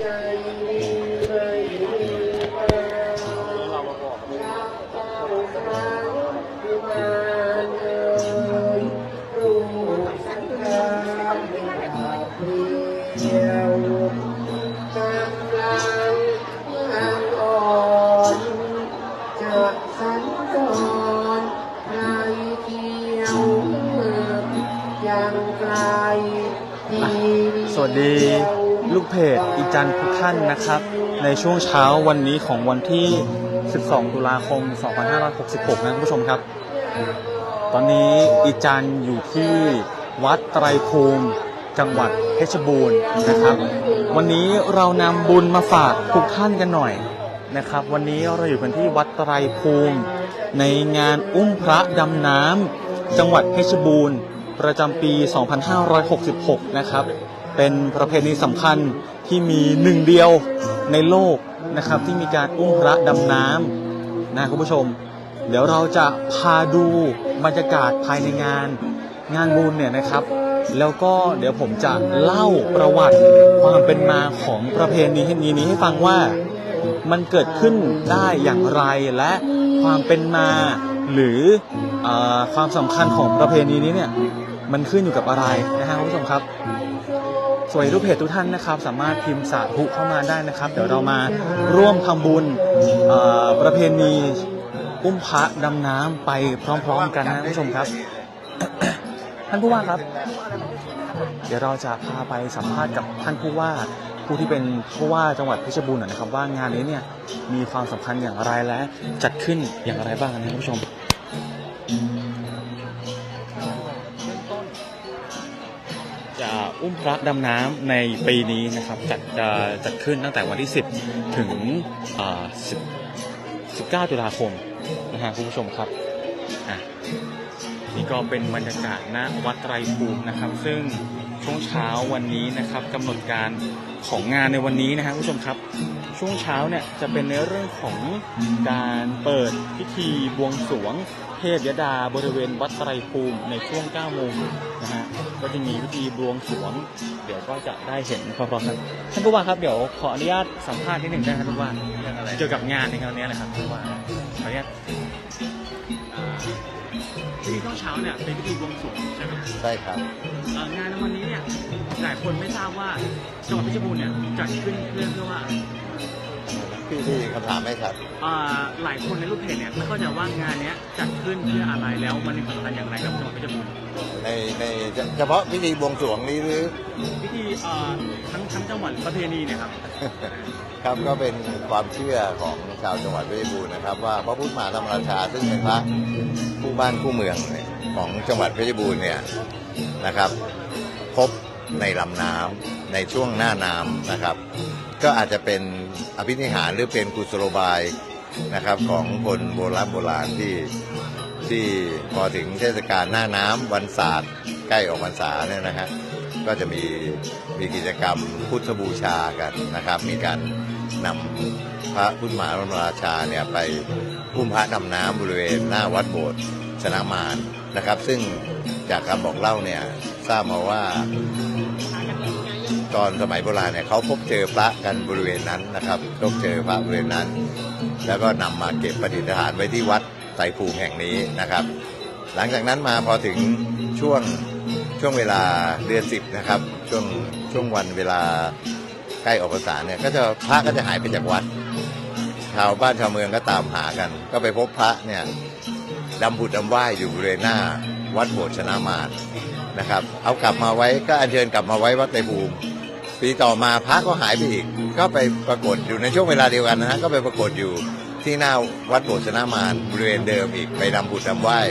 จากสัญจรไกลเดียวยังไกลที่สวัสดี เพจอีจันทุกท่านนะครับ ในช่วงเช้าวันนี้ของวันที่ 12 ตุลาคม 2566 นะคุณผู้ชมครับ ตอนนี้อีจันอยู่ที่วัดไตรภูมิ จังหวัดเพชรบูรณ์นะครับ วันนี้เรานำบุญมาฝากทุกท่านกันหน่อยนะครับ วันนี้เราอยู่กันที่วัดไตรภูมิ ในงานอุ้มพระดำน้ำจังหวัดเพชรบูรณ์ ประจำปี 2566 นะครับ เป็นประเพณีสำคัญที่มีหนึ่งเดียวในโลกนะครับ ที่มีการอุ้มพระดำน้ำนะคุณผู้ชม เดี๋ยวเราจะพาดูบรรยากาศภายในงานงานบุญเนี่ยนะครับ แล้วก็เดี๋ยวผมจะเล่าประวัติความเป็นมาของประเพณีนี้นี้ให้ฟังว่ามันเกิดขึ้นได้อย่างไรและความเป็นมาหรือออความสำคัญของประเพณีนี้เนี่ยมันขึ้นอยู่กับอะไรนะฮะคุณผู้ชมครับ สวยรูปเพจทุกท่านนะครับ สามารถพิมพ์สาธุเข้ามาได้นะครับ เดี๋ยวเรามาร่วมทำบุญประเพณีอุ้มพระดำน้ำไปพร้อมๆกันนะคุณผู้ชมครับ ท่านผู้ว่าครับ เดี๋ยวเราจะพาไปสัมภาษณ์กับท่านผู้ว่าผู้ที่เป็นผู้ว่าจังหวัดเพชรบูรณ์นะครับ ว่างานนี้เนี่ยมีความสำคัญอย่างไรและจัดขึ้นอย่างไรบ้างนะคุณผู้ชม จะอุ้มพระดำน้ำในปีนี้นะครับจัดจะจัดขึ้นตั้งแต่วันที่ 10 ถึง19 ตุลาคมนะฮะคุณผู้ชมครับนี่ก็เป็นบรรยากาศณวัดไตรภูมินะครับ ซึ่งช่วงเช้าวันนี้นะครับกำหนดการของงานในวันนี้นะฮะคุณผู้ชมครับ ช่วงเช้าเนี่ยจะเป็นในเรื่องของการเปิดพิธีบวงสรวง เทพยดาบริเวณวัดไตรภูมิในช่วง9โมงนะฮะก็จะมีพิธีบวงสรวง เดี๋ยวก็จะได้เห็นพร้อมๆกันท่านผู้ว่าครับเดี๋ยวขออนุญาตสัมภาษณ์นิดหนึ่งได้ไหมครับท่านผู้ว่าเกี่ยวกับงานในครั้งนี้นะครับท่านผู้ว่าขออนุญาตอ่าพิธีช่วงเช้าเนี่ยเป็นพิธีบวงสรวงใช่ไหมครับใช่ครับเอ่องานในวันนี้เนี่ยหลายคนไม่ทราบว่าจังหวัดเพชรบูรณ์เนี่ยจัดขึ้นเพื่อเพื่อว่า พี่ที่คำถามไม่ชัดอ่าหลายคนในรูปเพจเนี่ยไม่เข้าใจว่างานเนี้ยจัดขึ้นเพื่ออะไรแล้วมันมีความสำคัญอย่างไรกับจังหวัดเพชรบูรณ์ในในเฉพาะพิธีบวงสรวงนี้หรือ พิธีอ่าทั้งทั้งจังหวัดประเพณีเนี่ยครับครับก็เป็นความเชื่อของชาวจังหวัดเพชรบูรณ์นะครับ ว่าพระพุทธมหาธรรมราชาซึ่งเป็นพระผู้บ้านผู้เมืองของจังหวัดเพชรบูรณ์เนี่ยนะครับพบในลำน้ำในช่วงหน้าน้ำนะครับ ก็อาจจะเป็นอภินิหารหรือเป็นกุศโลบายนะครับของคนโบราณโบราณที่ที่พอถึงเทศกาลหน้าน้ำวันศาสตร์ใกล้ออกพรรษาเนี่ยนะฮะก็จะมีมีกิจกรรมพุทธบูชากันนะครับ มีการนำพระพุทธมหาราชาเนี่ยไปอุ้มพระนำน้ำบริเวณหน้าวัดโบสถ์ชนะมารนะครับ ซึ่งจากคำบอกเล่าเนี่ยทราบมาว่า ตอนสมัยโบราณเนี่ยเขาพบเจอพระกันบริเวณนั้นนะครับพบเจอพระบริเวณนั้น แล้วก็นำมาเก็บประดิษฐานไว้ที่วัดไตรภูมิแห่งนี้นะครับ หลังจากนั้นมาพอถึงช่วงช่วงเวลาเดือนสิบนะครับช่วงช่วงวันเวลาใกล้ออกพรรษาเนี่ยก็จะพระก็จะหายไปจากวัด ชาวบ้านชาวเมืองก็ตามหากัน ก็ไปพบพระเนี่ยดำผุดดำว่ายอยู่บริเวณหน้า วัดโบสถ์ชนะมารนะครับ เอากลับมาไว้ก็อัญเชิญกลับมาไว้วัดไตรภูมิ ปีต่อมาพระก็หายไปอีก ก็ไปปรากฏอยู่ในช่วงเวลาเดียวกันนะฮะก็ไปปรากฏอยู่ที่หน้าวัดโบสถ์นะมารบริเวณเดิมอีกไปดำผุดดำว่าย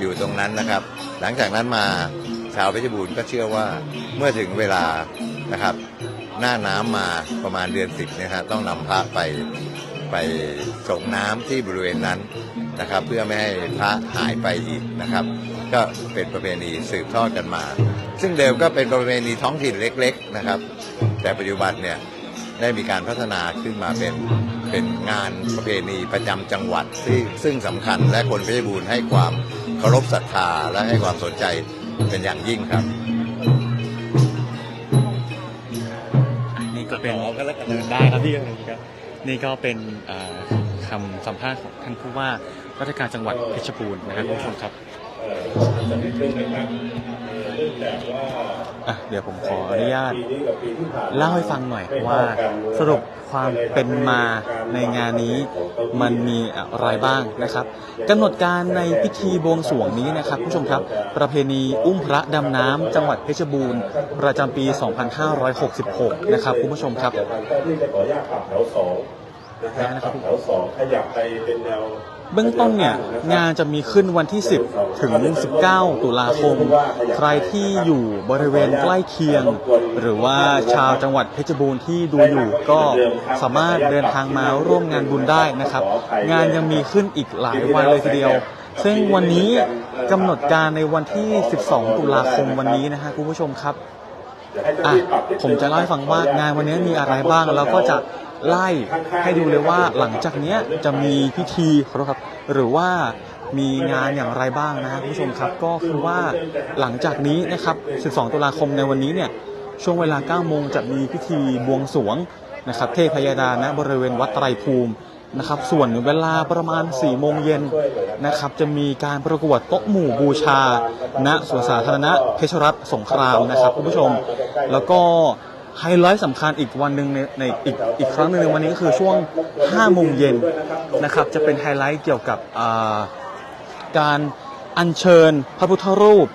อยู่ตรงนั้นนะครับ หลังจากนั้นมาชาวเพชรบูรณ์ก็เชื่อว่าเมื่อถึงเวลานะครับ หน้าน้ำมาประมาณเดือนสิบนี่ยครับต้องนำพระไปไปส่งน้ำที่บริเวณนั้นนะครับ เพื่อไม่ให้พระหายไปอีกนะครับ ก็เป็นประเพณีสืบทอดกันมา ซึ่งเดิมก็เป็นประเพณีท้องถิ่นเล็ก ๆนะครับ แต่ปัจจุบันเนี่ยได้มีการพัฒนาขึ้นมาเป็นเป็นงานประเพณีประจำจังหวัดที่ซึ่งสำคัญและคนเพชรบูรณ์ให้ความเคารพศรัทธาและให้ความสนใจเป็นอย่างยิ่งครับนี่ก็เป็นขอกันแล้วกันได้ครับพี่ครับนี่ก็เป็นเอ่อคำสัมภาษณ์ของท่านผู้ว่า ราชการจังหวัดเพชรบูรณ์นะครับคุณผู้ชมครับอะเดี๋ยวผมขออนุญาตเล่าให้ฟังหน่อยว่าสรุปความเป็นมาในงานนี้มันมีอะไรบ้างนะครับกำหนดการในพิธีบวงสรวงนี้นะครับผู้ชมครับ ประเพณีอุ้มพระดำน้ำจังหวัดเพชรบูรณ์ ประจำปี 2566 นะครับคุณผู้ชมครับเดี๋ยวทางเจ้าที่จะขออนุญาตปรับแถวสองนะครับปรับแถวสองขยับไปเป็นแนว เบื้องต้นเนี่ยงานจะมีขึ้นวันที่ 10 ถึง 19 ตุลาคม ใครที่อยู่บริเวณใกล้เคียง หรือว่าชาวจังหวัดเพชรบูรณ์ที่ดูอยู่ก็สามารถเดินทางมาร่วมงานบุญได้นะครับ งานยังมีขึ้นอีกหลายวันเลยทีเดียว ซึ่งวันนี้กำหนดการในวันที่ 12 ตุลาคมวันนี้นะฮะคุณผู้ชมครับอะผมจะเล่าให้ฟังว่างานวันนี้มีอะไรบ้างแล้วก็จะ ไล่ให้ดูเลยว่าหลังจากนี้จะมีพิธีครับหรือว่ามีงานอย่างไรบ้างนะฮะคุณผู้ชมครับก็คือว่าหลังจากนี้นะครับ 12 ตุลาคมในวันนี้เนี่ยช่วงเวลา 9 โมงจะมีพิธีบวงสรวงนะครับเทพยดาณบริเวณวัดไตรภูมินะครับส่วนเวลาประมาณ 4 โมงเย็นนะครับจะมีการประกวดโต๊ะหมู่บูชาณสวนสาธารณะเพชรรัตน์สงครามนะครับคุณผู้ชม แล้วก็ ไฮไลท์สำคัญอีกวันหนึ่งในในอีกอีกครั้งหนึ่งในวันนี้ก็คือช่วง5โมงเย็นนะครับจะเป็นไฮไลท์เกี่ยวกับการอัญเชิญพระพุทธรูป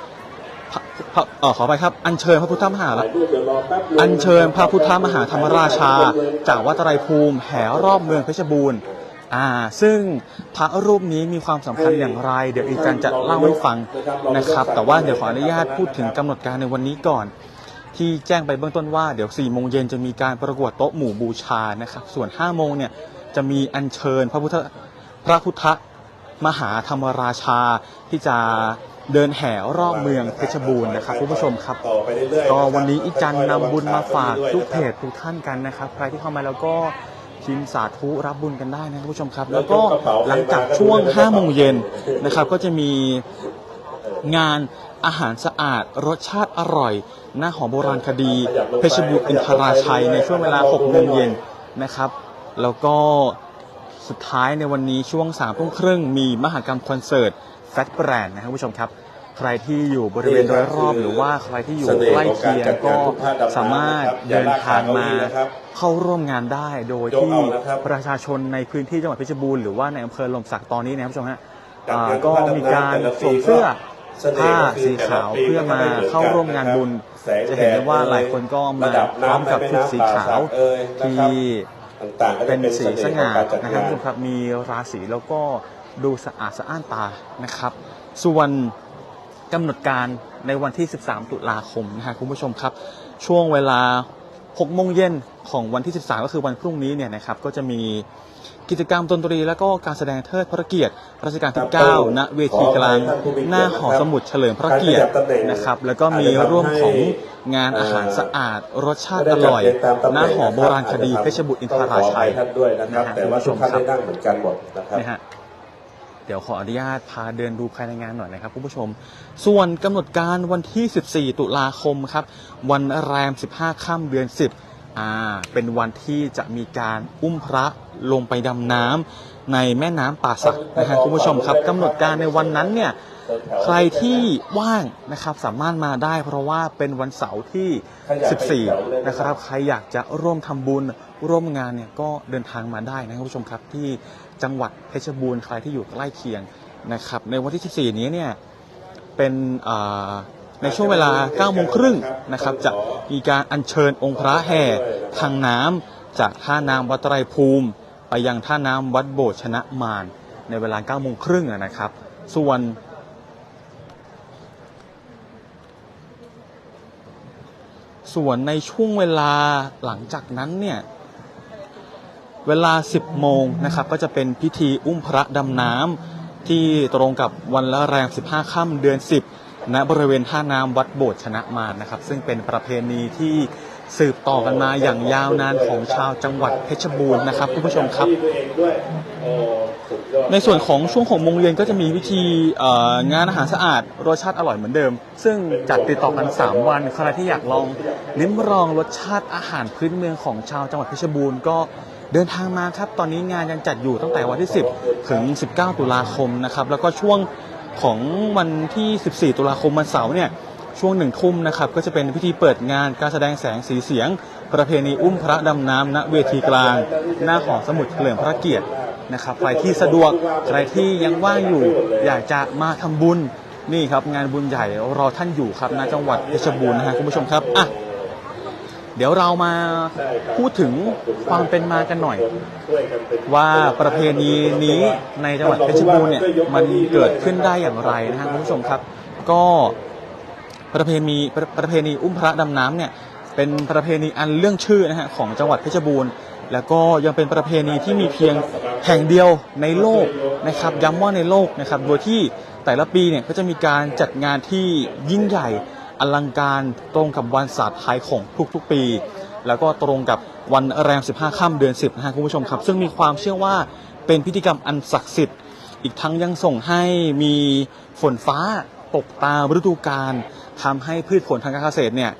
พระพระเอ่อขอไปครับอัญเชิญพระพุทธมหาอัญเชิญพระพุทธมหาธรรมราชา จากวัดไตรภูมิแห่รอบเมืองเพชรบูรณ์อ่าซึ่งพระรูปนี้มีความสำคัญอย่างไร เดี๋ยวอีจันจะเล่าให้ฟังนะครับ แต่ว่าเดี๋ยวขออนุญาตพูดถึงกำหนดการในวันนี้ก่อน ที่แจ้งไปเบื้องต้นว่าเดี๋ยว4โมงเย็นจะมีการประกวดโต๊ะหมู่บูชานะครับส่วน5โมงเนี่ยจะมีอัญเชิญพระพุทธพระพุทธมหาธรรมราชาที่จะเดินแห่รอบเมืองเพชรบูรณ์นะครับคุณผู้ชมครับต่อไปเรื่อยๆก็วันนี้อีจันนำบุญมาฝากทุกเพจทุกท่านกันนะครับ ใครที่เข้ามาแล้วก็พิมพ์สาธุรับบุญกันได้นะครับคุณผู้ชมครับ แล้วก็หลังจากช่วง5โมงเย็นนะครับก็จะมี งานอาหารสะอาด รสชาติอร่อย หน้าหอมโบราณคดี เพชรบุรีอินทราชัยในช่วงเวลา6โมงเย็นนะครับ แล้วก็สุดท้ายในวันนี้ช่วง3ทุ่มครึ่งมีมหกรรมคอนเสิร์ตแฟตแบรนด์นะครับคุณผู้ชมครับ ใครที่อยู่บริเวณโดยรอบหรือว่าใครที่อยู่ใกล้เคียงก็สามารถเดินทางมาเข้าร่วมงานได้โดยที่ประชาชนในพื้นที่จังหวัดเพชรบูรณ์หรือว่าในอำเภอลมศักดิ์ตอนนี้นะครับคุณผู้ชมฮะอ่าก็มีการสวมเสื้อ ผ้าสีขาวเพื่อมาเข้าร่วมงานบุญจะเห็นได้ว่าหลายคนก็มาพร้อมกับชุดสีขาวที่ต่างๆก็จะเป็นสีสง่าเสห์ของกรจัดนะครับงาคุณผู้ชมครับมีราศีแล้วก็ดูสะอาดสะอ้านตานะครับ ส่วนกำหนดการในวันที่ 13 ตุลาคมนะฮะคุณผู้ชมครับ ช่วงเวลา6โมงเย็นของวันที่ 13 ก็คือวันพรุ่งนี้เนี่ยนะครับก็จะมี กิจกรรมดนตรีแล้วก็การแสดงเทิดพระเกียรติรัชกาลที่ 9 ณ เวทีกลาง หน้าหอสมุดเฉลิมพระเกียรตินะครับ แล้วก็มีร่วมของงานอาหารสะอาด รสชาติอร่อย หน้าหอโบราณคดีเพชรบุรีอินทราชัยท่านด้วยนะครับนะฮะแต่ว่าทุกท่านคุณผู้ชมครับได้นั่งเหมือนกันหมดนะครับนะฮะเดี๋ยวขออนุญาตพาเดินดูภายในงานหน่อยนะครับคุณผู้ชม ส่วนกำหนดการวันที่ 14 ตุลาคมครับ วันแรม 15 ค่ำเดือน 10 อ่าเป็นวันที่จะมีการอุ้มพระลงไปดำน้ำในแม่น้ำป่าสักนะฮะคุณผู้ชมครับกำหนดการในวันนั้นเนี่ยใครที่ว่างนะครับสามารถมาได้ เพราะว่าเป็นวันเสาร์ที่ 14 นะครับใครอยากจะร่วมทำบุญร่วมงานเนี่ยก็เดินทางมาได้นะครับคุณผู้ชมครับที่จังหวัดเพชรบูรณ์ใครที่อยู่ใกล้เคียงนะครับในวันที่ 14 นี้เนี่ยเป็นอ่า ในช่วงเวลา9โมงครึ่งนะครับจะมีการอัญเชิญองค์พระแห่ทางน้ำจากท่าน้ำวัดไตรภูมิ ไปยังท่าน้ำวัดโบสถ์ชนะมารในเวลา9โมงครึ่งนะครับ ส่วนส่วนในช่วงเวลาหลังจากนั้นเนี่ยเวลา 10 โมงนะครับก็จะเป็นพิธีอุ้มพระดำน้ำที่ตรงกับวันละแรง 15 ค่ำเดือน 10 ณบริเวณท่าน้ำวัดโบสถ์ชนะมารนะครับ ซึ่งเป็นประเพณีที่สืบต่อกันมาอย่างยาวนานของชาวจังหวัดเพชรบูรณ์นะครับคุณผู้ชมครับ ในส่วนของช่วงของโมงเย็นก็จะมีวิธีงานอาหารสะอาดรสชาติอร่อยเหมือนเดิม ซึ่งจัดติดต่อกัน 3 วันใครที่อยากลองลิ้มลองรสชาติอาหารพื้นเมืองของชาวจังหวัดเพชรบูรณ์ก็เดินทางมาครับ ตอนนี้งานยังจัดอยู่ตั้งแต่วันที่ 10 ถึง 19 ตุลาคมนะครับ แล้วก็ช่วง ของวันที่ 14 ตุลาคมวันเสาร์เนี่ยช่วงหนึ่งทุ่มนะครับก็จะเป็นพิธีเปิดงานการแสดงแสงสีเสียง ประเพณีอุ้มพระดำน้ำณเวทีกลาง หน้าหอสมุดเฉลิมพระเกียรตินะครับใครที่สะดวกใครที่ยังว่างอยู่ อยากจะมาทำบุญนี่ครับงานบุญใหญ่รอท่านอยู่ครับณจังหวัดเพชรบูรณ์นะฮะคุณผู้ชมครับอะ เดี๋ยวเรามาพูดถึงความเป็นมากันหน่อย ว่าประเพณีนี้ในจังหวัดเพชรบูรณ์เนี่ยมันเกิดขึ้นได้อย่างไรนะฮะคุณผู้ชมครับ ก็ประเพณีประประเพณีอุ้มพระดำน้ำเนี่ยเป็นประเพณีอันเรื่องชื่อนะฮะของจังหวัดเพชรบูรณ์ แล้วก็ยังเป็นประเพณีที่มีเพียงแห่งเดียวในโลกนะครับย้ำว่าในโลกนะครับโดยที่แต่ละปีเนี่ยก็จะมีการจัดงานที่ยิ่งใหญ่ อลังการตรงกับวันศาสตร์ไทยของทุกๆปี แล้วก็ตรงกับวันแรม 15 ค่ำเดือน 10 นะฮะคุณผู้ชมครับ ซึ่งมีความเชื่อว่าเป็นพิธีกรรมอันศักดิ์สิทธิ์ อีกทั้งยังส่งให้มีฝนฟ้าตกตามฤดูกาลทำให้พืชผลทางการเกษตรเนี่ย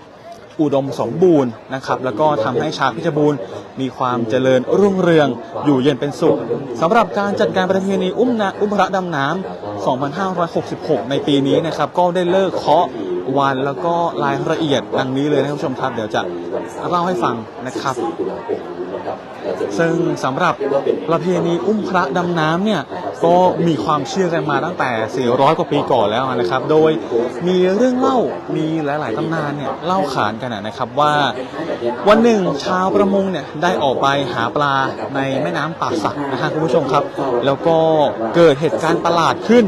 อุดมสมบูรณ์นะครับ แล้วก็ทำให้ชาวพชรบูรณ์มีความเจริญรุ่งเรืองอยู่เย็นเป็นสุขสำหรับการจัดการประเพณีอุ้มนะอุ้มพระดำน้ำ2566 ในปีนี้นะครับ ก็ได้เลิกเคาะ วันแล้วก็รายละเอียดดังนี้เลยนะครับผู้ชมครับ เดี๋ยวจะเล่าให้ฟังนะครับ ซึ่งสำหรับประเพณีอุ้มพระดำน้ำเนี่ย ก็มีความเชื่อกันมาตั้งแต่ 400 กว่าปีก่อนแล้วนะครับ โดยมีเรื่องเล่ามีหลาย ๆตำนานเนี่ยเล่าขานกันนะครับว่า วันหนึ่งชาวประมงเนี่ยได้ออกไปหาปลาในแม่น้ำป่าสักนะฮะคุณผู้ชมครับ แล้วก็เกิดเหตุการณ์ประหลาดขึ้น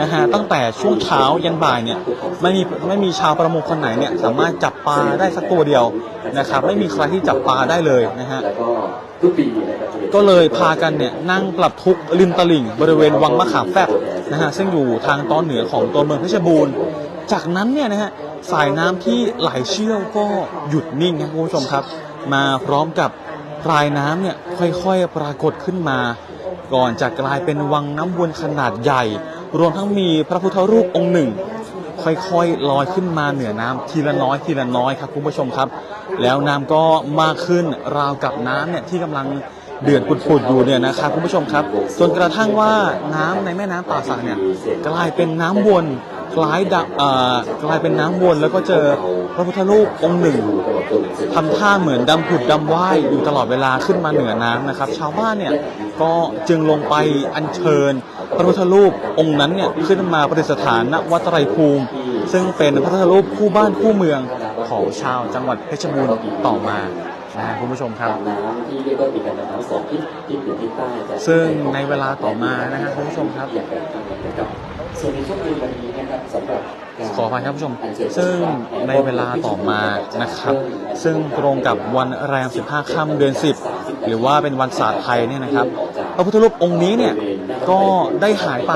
นะฮะตั้งแต่ช่วงเช้ายันบ่ายเนี่ยไม่มีไม่มีชาวประมงคนไหนเนี่ยสามารถจับปลาได้สักตัวเดียวนะครับไม่มีใครที่จับปลาได้เลยนะฮะแล้วก็ทุกปีนะครับ ก็เลยพากันเนี่ยนั่งปรับทุกข์ริมตลิ่ง บริเวณวังมะขามแฟบนะฮะซึ่งอยู่ทางตอนเหนือของตัวเมืองเพชรบูรณ์ จากนั้นเนี่ยนะฮะสายน้ำที่ไหลเชี่ยวก็หยุดนิ่งครับคุณผู้ชมครับ มาพร้อมกับปลายน้ำเนี่ยค่อยๆปรากฏขึ้นมา ก่อนจะกลายเป็นวังน้ำวนขนาดใหญ่ รวมทั้งมีพระพุทธรูปองค์หนึ่ง ค่อยๆลอยขึ้นมาเหนือน้ำทีละน้อยทีละน้อยครับคุณผู้ชมครับ แล้วน้ำก็มากขึ้นราวกับน้ำเนี่ยที่กำลัง เดือดปุดๆอยู่เนี่ยนะครับคุณผู้ชมครับ จนกระทั่งว่าน้ำในแม่น้ำป่าสักเนี่ยกลายเป็นน้ำวนคล้ายดำเอ่อกลายเป็นน้ำวนแล้วก็เจอพระพุทธรูปองค์หนึ่งทำท่าเหมือนดำผุดดำว่ายอยู่ตลอดเวลาขึ้นมาเหนือน้ำนะครับ ชาวบ้านเนี่ยก็จึงลงไปอัญเชิญ พระพุทธรูปองค์นั้นเนี่ยขึ้นมาประดิษฐานณวัดไตรภูมิ ซึ่งเป็นพระพุทธรูปคู่บ้านคู่เมืองของชาวจังหวัดเพชรบูรณ์ต่อมา คุณผู้ชมครับน้ำที่เรียกว่ามีการดำน้ำสองทิศทิศเหนือทิศใต้จะซึ่งในเวลาต่อมานะครับคุณผู้ชมครับอย่างไรนะครับส่วนในช่วงเย็นวันนี้นะครับสำหรับการขออภัยครับผู้ชม ซึ่งในเวลาต่อมานะครับ ซึ่งตรงกับวันแรม 15 ค่ำเดือน 10 หรือว่าเป็นวันศาสตร์ไทยเนี่ยนะครับพระพุทธรูปองค์นี้เนี่ยก็ได้หายไป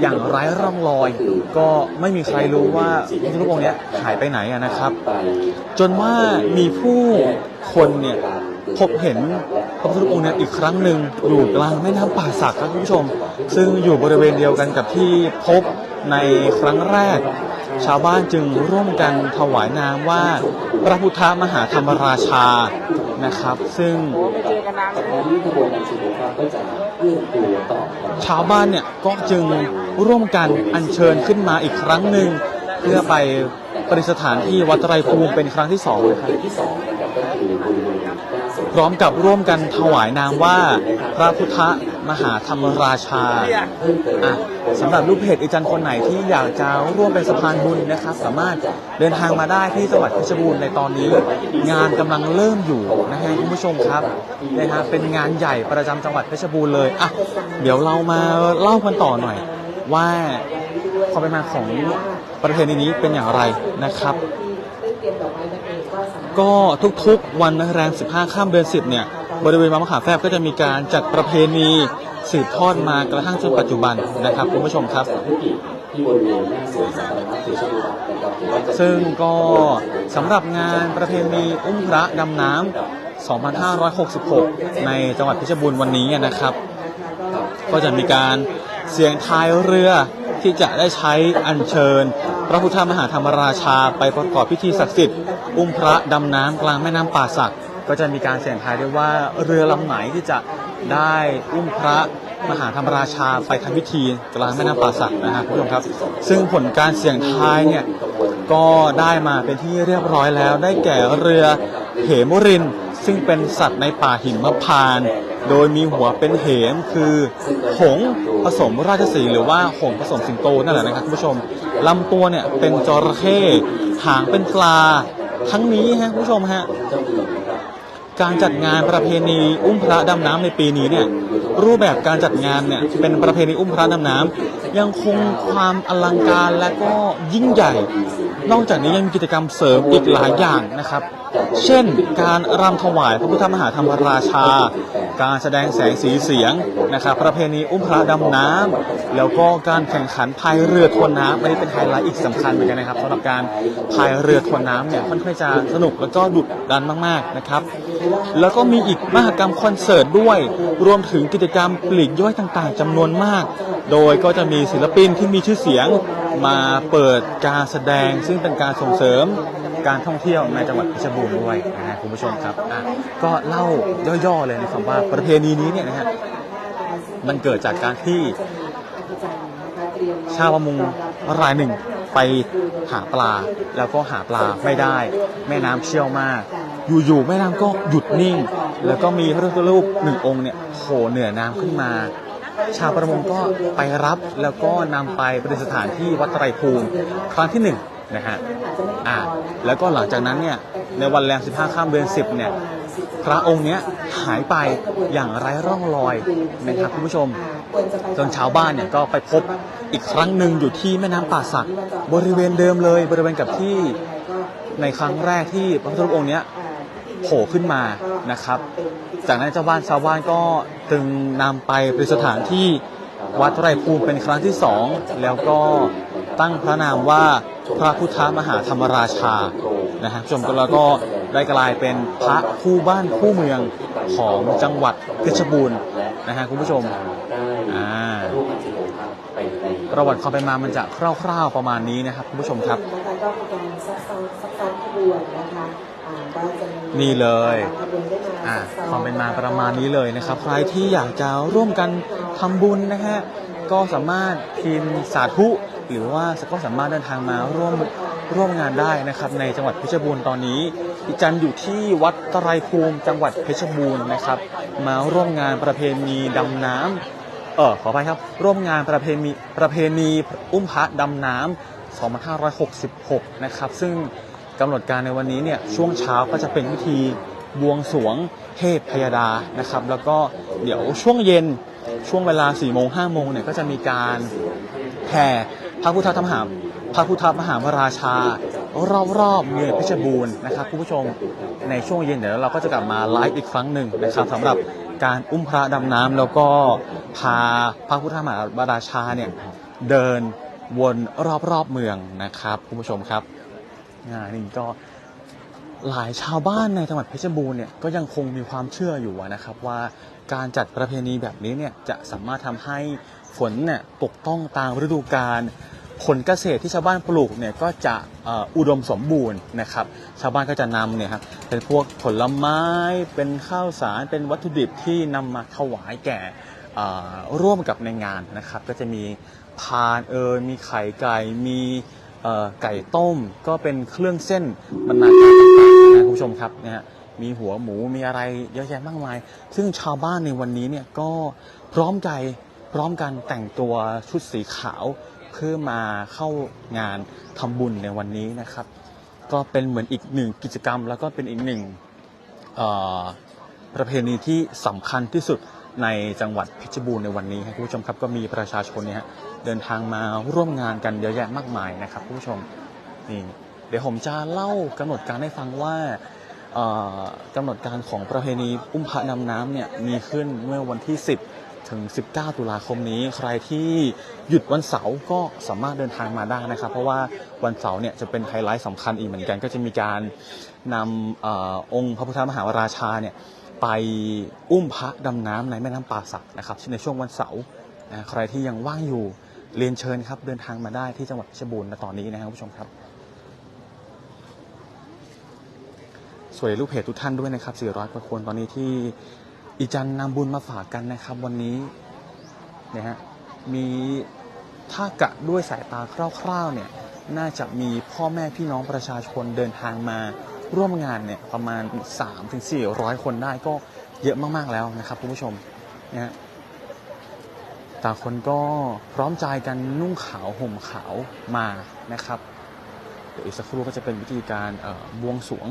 อย่างไร้ร่องรอย ก็ไม่มีใครรู้ว่าพระพุทธรูปองค์นี้หายไปไหนนะครับ จนว่ามีผู้คนเนี่ยพบเห็นพระพุทธรูปองค์นี้อีกครั้งหนึ่งอยู่กลางแม่น้ำป่าสักครับคุณผู้ชม ซึ่งอยู่บริเวณเดียวกันกับที่พบในครั้งแรก ชาวบ้านจึงร่วมกันถวายนามว่าพระพุทธมหาธรรมราชานะครับ ซึ่งชาวบ้านเนี่ยก็จึงร่วมกันอัญเชิญขึ้นมาอีกครั้งหนึ่งเพื่อไปประดิษฐานที่วัดไตรภูมิเป็นครั้งที่สองครับจุดที่สองนะครับพร้อมกับร่วมกันถวายนามว่าพระพุทธ มหาธรรมราชาอะสำหรับลูกเพจอีจันคนไหนที่อยากจะร่วมเป็นสะพานบุญนะครับ สามารถเดินทางมาได้ที่จังหวัดเพชรบูรณ์ในตอนนี้ งานกำลังเริ่มอยู่นะฮะคุณผู้ชมครับนะฮะเป็นงานใหญ่ประจำจังหวัดเพชรบูรณ์เลยอะเดี๋ยวเรามาเล่ากันต่อหน่อย ว่าความเป็นมาของประเพณีนี้เป็นอย่างไรนะครับ ก็ทุกๆวันแรง 15 ข้ามเดือน 10 เนี่ย บริเวณวัดมะขามแฟบก็จะมีการจัดประเพณีสืบทอดมากระทั่งจนปัจจุบันนะครับคุณผู้ชมครับ ซึ่งก็สำหรับงานประเพณีอุ้มพระดำน้ำ 2566 ในจังหวัดเพชรบูรณ์วันนี้นะครับ ก็จะมีการเสียงทายเรือที่จะได้ใช้อัญเชิญ พระพุทธมหาธรรมราชาไปประกอบพิธีศักดิ์สิทธิ์ อุ้มพระดำน้ำกลางแม่น้ำป่าสัก ก็จะมีการเสี่ยงทายด้วยว่าเรือลำไหนที่จะได้อุ้มพระมหาธรรมราชาไปทำพิธีกลางแม่น้ำป่าสักนะครับคุณผู้ชมครับ ซึ่งผลการเสี่ยงทายเนี่ยก็ได้มาเป็นที่เรียบร้อยแล้ว ได้แก่เรือเหมุริน ซึ่งเป็นสัตว์ในป่าหิมพานต์โดยมีหัวเป็นเหมคือหงส์ผสมราชสีห์หรือว่าหงส์ผสมสิงโตนั่นแหละนะครับคุณผู้ชมลำตัวเนี่ยเป็นจระเข้หางเป็นปลา ทั้งนี้ฮะคุณผู้ชมฮะ การจัดงานประเพณีอุ้มพระดำน้ำในปีนี้เนี่ยรูปแบบการจัดงานเนี่ยเป็นประเพณีอุ้มพระดำน้ำยังคงความอลังการและก็ยิ่งใหญ่ นอกจากนี้ยังมีกิจกรรมเสริมอีกหลายอย่างนะครับเช่น การรำถวายพระพุทธมหาธรรมราชา การแสดงแสงสีเสียงนะครับ ประเพณีอุ้มพระดำน้ำแล้วก็การแข่งขันพายเรือทวนน้ำอันนี้เป็นไฮไลท์อีกสำคัญเหมือนกันนะครับสำหรับการพายเรือทวนน้ำเนี่ยค่อนข้างจะสนุกแล้วก็ดุดันมากๆนะครับ แล้วก็มีอีกมหกรรมคอนเสิร์ตด้วย รวมถึงกิจกรรมปลีกย่อยต่างๆจำนวนมาก โดยก็จะมีศิลปินที่มีชื่อเสียงมาเปิดการแสดง ซึ่งเป็นการส่งเสริมการท่องเที่ยวในจังหวัดเพชรบูรณ์ด้วยนะฮะคุณผู้ชมครับอะก็เล่าย่อๆเลยนะครับว่าประเพณีนี้เนี่ยนะฮะมันเกิดจากการที่ชาวประมงรายหนึ่งไปหาปลา แล้วก็หาปลาไม่ได้ แม่น้ำเชี่ยวมาก อยู่ๆแม่น้ำก็หยุดนิ่ง แล้วก็มีพระพุทธรูปหนึ่งองค์เนี่ยโผล่เหนือน้ำขึ้นมา ชาวประมงก็ไปรับแล้วก็นำไปประดิษฐานที่วัดไตรภูมิครั้งที่หนึ่งนะฮะอ่าแล้วก็หลังจากนั้นเนี่ยในวันแรม 15 ข้ามเดือน 10 เนี่ยพระองค์เนี้ยหายไปอย่างไร้ร่องรอยนะครับคุณผู้ชม จนชาวบ้านเนี่ยก็ไปพบอีกครั้งหนึ่งอยู่ที่แม่น้ำป่าสักบริเวณเดิมเลย บริเวณกับที่ในครั้งแรกที่พระพุทธรูปองค์เนี้ย โผล่ขึ้นมานะครับ จากนั้นเจ้าบ้านชาวบ้านก็จึงนำไปเประดิษฐานที่วัดไตรภูมิเป็นครั้งที่สองแล้วก็ตั้งพระนามว่าพระพุทธมหาธรรมราชานะฮะชมกันแล้วก็ได้กลายเป็นพระคู่บ้านคู่เมืองของจังหวัดเพชรบูรณ์นะฮะคุณผู้ชมประวัติความเป็นมามันจะคร่าวๆประมาณนี้นะครับคุณผู้ชมครับนะคะก็มีการซักซ้อมซักซ้อมขบวนนะคะอ่าก็จะมี นี่เลยอ่าซักซ้อความเป็นมาประมาณนี้เลยนะครับ ใครที่อยากจะร่วมกันทำบุญนะฮะก็สามารถพิมพ์สาธุ หรือว่าก็สามารถเดินทางมาร่วมร่วมงานได้นะครับ ในจังหวัดเพชรบูรณ์ตอนนี้ดิจันอยู่ที่วัดไตรภูมิจังหวัดเพชรบูรณ์นะครับ มาร่วมงานประเพณีดำน้ำเออขอไปครับ ร่วมงานประเพณีประเพณีอุ้มพระดำน้ำ2566 นะครับ ซึ่ง กำหนดการในวันนี้เนี่ยช่วงเช้าก็จะเป็นพิธีบวงสวงเทพพยาดานะครับ แล้วก็เดี๋ยวช่วงเย็นช่วงเวลา4โมง5โมงเนี่ยก็จะมีการแห่พระพุทธธรรมหามพระพุทธมหามราชารอบๆเมืองเพชรบูรณ์นะครับคุณผู้ชมในช่วงเย็นเดี๋ยวเราก็จะกลับมาไลฟ์อีกครั้งหนึ่งนะครับสำหรับการอุ้มพระดำน้ำแล้วก็พาพระพุทธมหาราชาเนี่ยเดินวนรอบๆเมืองนะครับคุณผู้ชมครับ งานนี้ก็หลายชาวบ้านในจังหวัดเพชรบูรณ์เนี่ยก็ยังคงมีความเชื่ออยู่นะครับว่าการจัดประเพณีแบบนี้เนี่ยจะสามารถทำให้ฝนเนี่ยตกต้องตามฤดูกาลผลเกษตรที่ชาวบ้านปลูกเนี่ยก็จะอุดมสมบูรณ์นะครับ ชาวบ้านก็จะนำเนี่ยครับเป็นพวกผลไม้เป็นข้าวสารเป็นวัตถุดิบที่นำมาถวายแก่อ่อร่วมกับในงานนะครับ ก็จะมีพานเอยมีไข่ไก่มี ไก่ต้มก็เป็นเครื่องเส้นบรรณาการต่างๆนะคุณผู้ชมครับนะฮะมีหัวหมูมีอะไรเยอะแยะมากมาย ซึ่งชาวบ้านในวันนี้เนี่ยก็พร้อมใจพร้อมกันแต่งตัวชุดสีขาวเพื่อมาเข้างานทำบุญในวันนี้นะครับ ก็เป็นเหมือนอีกหนึ่งกิจกรรม แล้วก็เป็นอีกหนึ่งประเพณีที่สำคัญที่สุด ในจังหวัดเพชรบูรณ์ในวันนี้ครับคุณผู้ชมครับก็มีประชาชนเนี่ยฮะเดินทางมาร่วมงานกันเยอะแยะมากมายนะครับคุณผู้ชมนี่เดี๋ยวผมจะเล่ากำหนดการให้ฟังว่าเอ่อกำหนดการของประเพณีอุ้มพระนำน้ำเนี่ยมีขึ้นเมื่อวันที่ 10 ถึง 19 ตุลาคมนี้ ใครที่หยุดวันเสาร์ก็สามารถเดินทางมาได้นะครับ เพราะว่าวันเสาร์เนี่ยจะเป็นไฮไลท์สำคัญอีกเหมือนกัน ก็จะมีการนำเออองค์พระพุทธมหาวราชาเนี่ย ไปอุ้มพระดำน้ำในแม่น้ำป่าสักนะครับในช่วงวันเสาร์ใครที่ยังว่างอยู่เรียนเชิญครับเดินทางมาได้ที่จังหวัดเพชรบูรณ์ตอนนี้นะครับผู้ชมครับ สวยลูกเพจทุกท่านด้วยนะครับ 400กว่าคนตอนนี้ที่อีจันนำบุญมาฝากกันนะครับ วันนี้นะฮะมีถ้ากะด้วยสายตาคร่าวๆเนี่ยน่าจะมีพ่อแม่พี่น้องประชาชนเดินทางมา ร่วมงานเนี่ยประมาณ 3-400 คนได้ก็เยอะมากๆแล้วนะครับคุณผู้ชมนะฮะต่างคนก็พร้อมใจกันนุ่งขาวห่มขาวมานะครับเดี๋ยวอีกสักครู่ก็จะเป็นวิธีการบวงสรวง